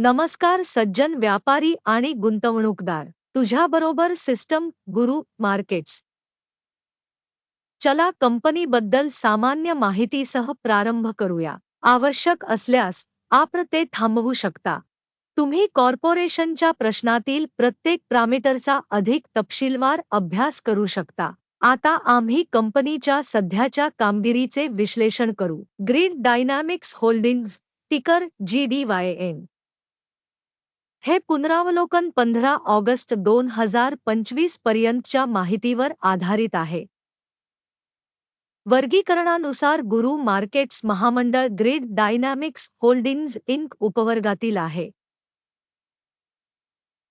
नमस्कार सज्जन व्यापारी आणि गुंतवणूकदार. तुझ्याबरोबर सिस्टम गुरु मार्केट्स. चला कंपनीबद्दल सामान्य माहितीसह प्रारंभ करूया. आवश्यक असल्यास आपण ते थांबवू शकता. तुम्ही कॉर्पोरेशनच्या प्रश्नातील प्रत्येक प्रामीटरचा अधिक तपशीलवार अभ्यास करू शकता. आता आम्ही कंपनीच्या सध्याच्या कामगिरीचे विश्लेषण करू. ग्रीड डायनॅमिक्स होल्डिंग्ज टिकर जी डी वाय एन. हे पुनरावलोकन पंधरा ऑगस्ट दोन हजार पंचवीस पर्यंतच्या माहितीवर आधारित आहे. वर्गीकरणानुसार गुरु मार्केट्स महामंडळ ग्रीड डायनॅमिक्स होल्डिंग्ज इंक उपवर्गातील आहे.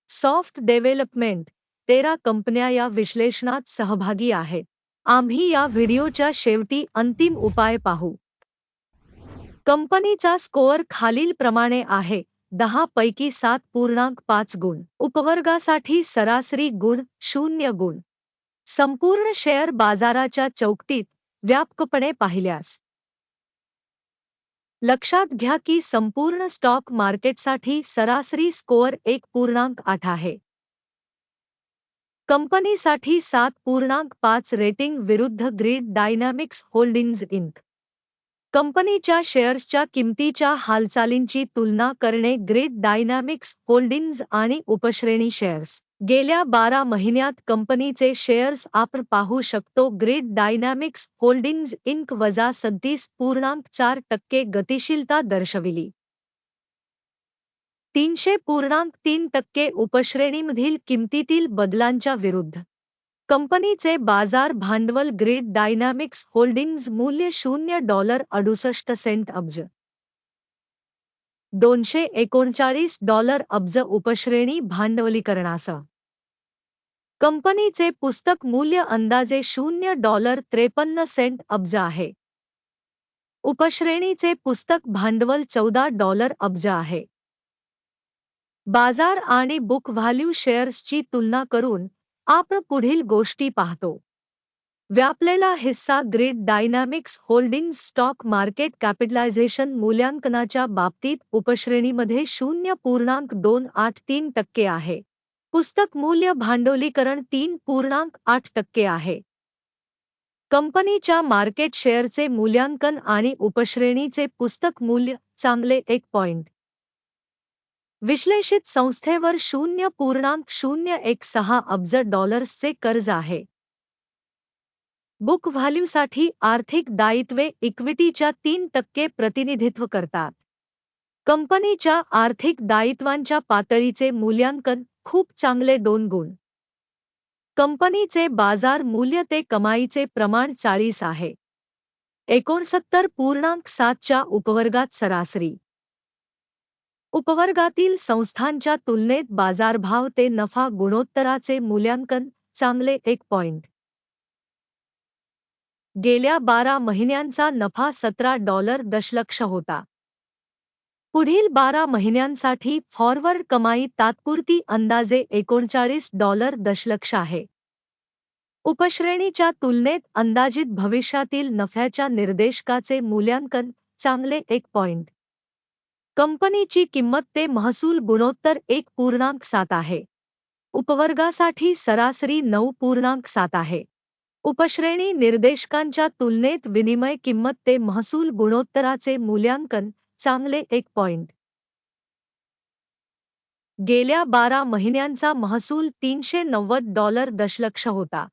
सॉफ्ट डेव्हलपमेंट तेरा कंपन्या या विश्लेषणात सहभागी आहेत आम्ही या व्हिडिओच्या शेवटी अंतिम उपाय पाहू. कंपनीचा स्कोअर खालीलप्रमाणे आहे. दहा पैकी सात पूर्णांक पाच गुण. उपवर्गासाठी सरासरी गुण शून्य गुण. संपूर्ण शेअर बाजाराच्या चौकटीत व्यापकपणे पाहिल्यास. लक्षात घ्या की संपूर्ण स्टॉक मार्केटसाठी सरासरी स्कोअर एक पूर्णांक आठ आहे. कंपनीसाठी सात पूर्णांक पाच रेटिंग विरुद्ध ग्रीड डायनॅमिक्स होल्डिंग्ज इंक. कंपनीच्या शेअर्सच्या किमतीच्या हालचालींची तुलना करणे ग्रेट डायनॅमिक्स होल्डिंग्ज आणि उपश्रेणी शेअर्स. गेल्या बारा महिन्यात कंपनीचे शेअर्स आपण पाहू शकतो ग्रेट डायनॅमिक्स होल्डिंग्ज इंक वजा सत्तीस पूर्णांक चार टक्के गतिशीलता दर्शविली. तीनशे पूर्णांक तीन टक्के उपश्रेणीमधील किमतीतील बदलांच्या विरुद्ध. कंपनीचे बाजार भांडवल ग्रीड डायनॅमिक्स होल्डिंग्ज मूल्य शून्य डॉलर अडुसष्ट सेंट अब्ज. दोनशे एकोणचाळीस डॉलर अब्ज उपश्रेणी भांडवलीकरणासह. कंपनीचे पुस्तक मूल्य अंदाजे शून्य डॉलर त्रेपन्न सेंट अब्ज आहे. उपश्रेणीचे पुस्तक भांडवल चौदा डॉलर अब्ज आहे. बाजार आणि बुक व्हॅल्यू शेअर्सची तुलना करून आपण पुढील गोष्टी पाहतो. व्यापलेला हिस्सा grid dynamics holding stock market capitalization मूल्यांकनाच्या बाबतीत उपश्रेणीमध्ये शून्य पूर्णांक दोन आठ तीन टक्के आहे. पुस्तक मूल्य भांडवलीकरण तीन पूर्णांक आठ टक्के आहे. कंपनीच्या मार्केट शेअरचे मूल्यांकन आणि उपश्रेणीचे पुस्तक मूल्य चांगले एक पॉइंट. विश्लेषित संस्थेवर शून्य पूर्णांक शून्य एक सहा अब्ज डॉलर्सचे कर्ज आहे. बुक व्हॅल्यूसाठी आर्थिक दायित्वे इक्विटीच्या तीन टक्के प्रतिनिधित्व करतात. कंपनीच्या आर्थिक दायित्वांच्या पातळीचे मूल्यांकन खूप चांगले दोन गुण. कंपनीचे बाजार मूल्य ते कमाईचे प्रमाण चाळीस आहे. एकोणसत्तर पूर्णांक सातच्या उपवर्गात सरासरी. उपवर्गातील संस्थांच्या तुलनेत बाजारभाव ते नफा गुणोत्तराचे मूल्यांकन चांगले एक पॉइंट गेल्या बारा महिन्यांचा नफा सतरा डॉलर दशलक्ष होता. पुढील बारा महिन्यांसाठी फॉरवर्ड कमाई तात्पुरती अंदाजे एकोणचाळीस डॉलर दशलक्ष आहे. उपश्रेणीच्या तुलनेत अंदाजित भविष्यातील नफ्याच्या निर्देशकाचे मूल्यांकन चांगले एक पॉइंट कंपनीची किंमत ते महसूल गुणोत्तर एक पूर्णांक सात आहे. उपवर्गासाठी सरासरी नऊ पूर्णांक सात आहे. उपश्रेणी निर्देशकांच्या तुलनेत विनिमय किंमत ते महसूल गुणोत्तराचे मूल्यांकन चांगले एक पॉइंट गेल्या बारा महिन्यांचा महसूल तीनशे नव्वद डॉलर दशलक्ष होता.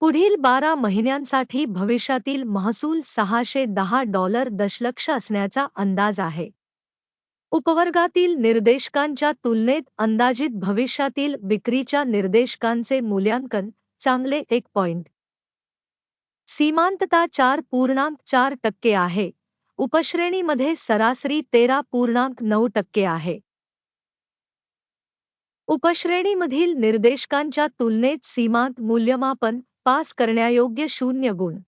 पुढील बारा महिन्यांसाठी भविष्यातील महसूल सहाशे दहा डॉलर दशलक्ष असण्याचा अंदाज आहे. उपवर्गातील निर्देशकांच्या तुलनेत अंदाजित भविष्यातील विक्रीच्या निर्देशकांचे मूल्यांकन चांगले एक पॉइंट सीमांतता चार पूर्णांक चार टक्के आहे. उपश्रेणीमध्ये सरासरी तेरा पूर्णांक नऊ टक्के आहे. उपश्रेणीमधील निर्देशकांच्या तुलनेत सीमांत मूल्यमापन पास करण्यायोग्य शून्य गुण.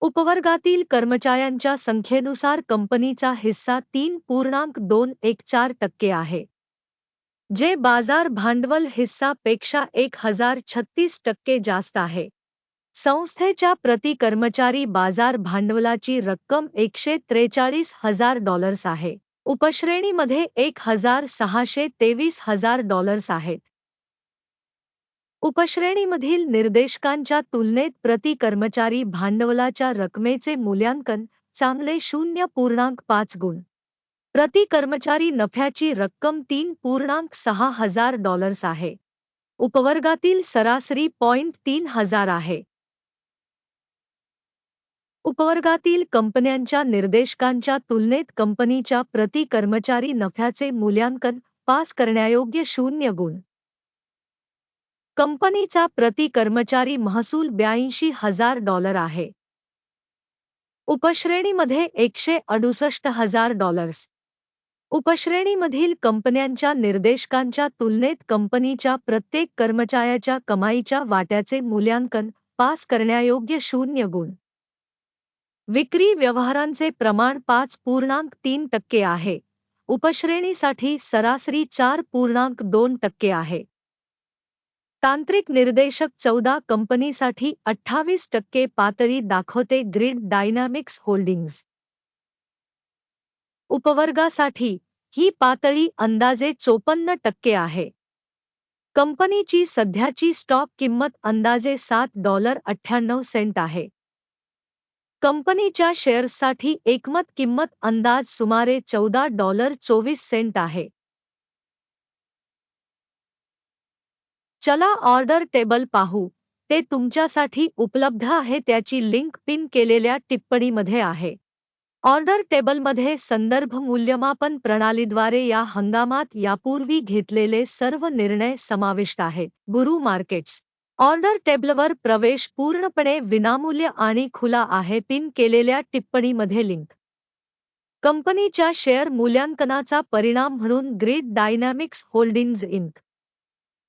उपवर्गातील कर्मचाऱ्यांच्या संख्येनुसार कंपनीचा हिस्सा तीन पूर्णांक दोन एक चार टक्के आहे जे बाजार भांडवल हिस्सा पेक्षा एक हजार छत्तीस टक्के जास्त आहे. संस्थेच्या प्रति कर्मचारी बाजार भांडवलाची रक्कम एकशे त्रेचाळीस हजार डॉलर्स आहे. उपश्रेणीमध्ये एक हजार सहाशे तेवीस हजार डॉलर्स आहेत. उपश्रेणीमधील निर्देशकांच्या तुलनेत प्रति कर्मचारी भांडवलाच्या रकमेचे मूल्यांकन चांगले शून्य पूर्णांक पाच गुण. प्रति कर्मचारी नफ्याची रक्कम तीन पूर्णांक सहा हजार डॉलर्स आहे. उपवर्गातील सरासरी पॉइंट तीन हजार आहे. उपवर्गातील कंपन्यांच्या निर्देशकांच्या तुलनेत कंपनीच्या प्रति कर्मचारी नफ्याचे मूल्यांकन पास करण्यायोग्य शून्य गुण. कंपनीचा प्रति कर्मचारी महसूल ब्याऐंशी हजार डॉलर आहे. उपश्रेणीमध्ये एकशे अडुसष्ट हजार डॉलर्स. उपश्रेणीमधील कंपन्यांच्या निर्देशकांच्या तुलनेत कंपनीच्या प्रत्येक कर्मचाऱ्याच्या कमाईच्या वाट्याचे मूल्यांकन पास करण्यायोग्य शून्य गुण. विक्री व्यवहारांचे प्रमाण पाच पूर्णांक तीन टक्के आहे. उपश्रेणीसाठी सरासरी चार पूर्णांक दोन टक्के आहे. तांत्रिक निर्देशक चौदा कंपनीसाठी अठ्ठावीस टक्के पातळी दाखवते ग्रीड डायनामिक्स होल्डिंग्ज. उपवर्गासाठी ही पातळी अंदाजे चोपन्न टक्के आहे. कंपनीची सध्याची स्टॉक किंमत अंदाजे सात डॉलर अठ्ठ्याण्णव सेंट आहे. कंपनीच्या शेअर्ससाठी एकमत किंमत अंदाज सुमारे चौदा डॉलर चोवीस सेंट आहे. चला ऑर्डर टेबल पाहू. ते तुमच्यासाठी उपलब्ध आहे त्याची लिंक पिन केलेल्या टिप्पणीमध्ये आहे. ऑर्डर टेबलमध्ये संदर्भ मूल्यमापन प्रणालीद्वारे या हंगामात यापूर्वी घेतलेले सर्व निर्णय समाविष्ट आहेत. गुरु मार्केट्स. ऑर्डर टेबलवर प्रवेश पूर्णपणे विनामूल्य आणि खुला आहे पिन केलेल्या टिप्पणीमध्ये लिंक. कंपनीच्या शेअर मूल्यांकनाचा परिणाम म्हणून ग्रीड डायनॅमिक्स होल्डिंग्ज इंक.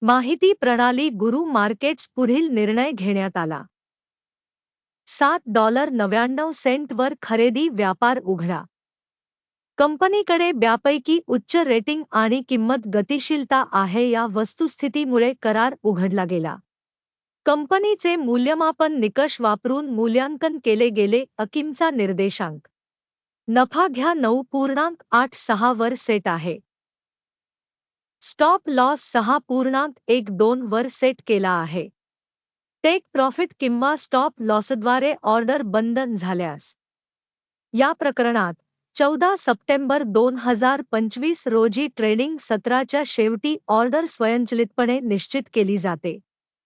माहिती प्रणाली गुरु मार्केट्स पुढील निर्णय घेण्यात आला. सात डॉलर नव्याण्णव सेंटवर खरेदी व्यापार उघडा. कंपनीकडे ब्यापैकी उच्च रेटिंग आणि किंमत गतिशीलता आहे या वस्तुस्थितीमुळे करार उघडला गेला. कंपनीचे मूल्यमापन निकष वापरून मूल्यांकन केले गेले अकिमचा निर्देशांक. नफा घ्या नऊ पूर्णांक आठ सहा वर सेट आहे. स्टॉप लॉस सहा पूर्णांक एक दोन वर सेट केला आहे. टेक प्रॉफिट किंवा स्टॉप लॉसद्वारे ऑर्डर बंधन झाल्यास. या प्रकरणात चौदा सप्टेंबर दोन हजार पंचवीस रोजी ट्रेडिंग सत्राच्या शेवटी ऑर्डर स्वयंचलितपणे निश्चित केली जाते.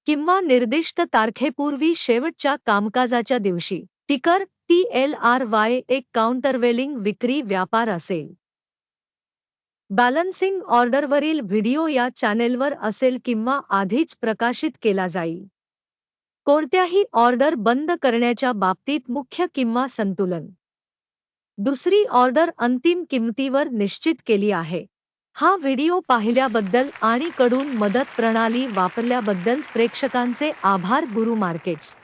किंवा निर्दिष्ट तारखेपूर्वी शेवटच्या कामकाजाच्या दिवशी. Ticker T L R Y एक काउंटरवेलिंग विक्री व्यापार असेल. बॅलन्सिंग ऑर्डरवरील व्हिडिओ या चॅनेलवर असेल किंवा आधीच प्रकाशित केला जाईल. कोणत्याही ऑर्डर बंद करण्याच्या बाबतीत मुख्य किंवा संतुलन. दुसरी ऑर्डर अंतिम किंमतीवर निश्चित केली आहे. हा व्हिडिओ पाहिल्याबद्दल आणि कडून मदत प्रणाली वापरल्याबद्दल प्रेक्षकांचे आभार गुरु मार्केट्स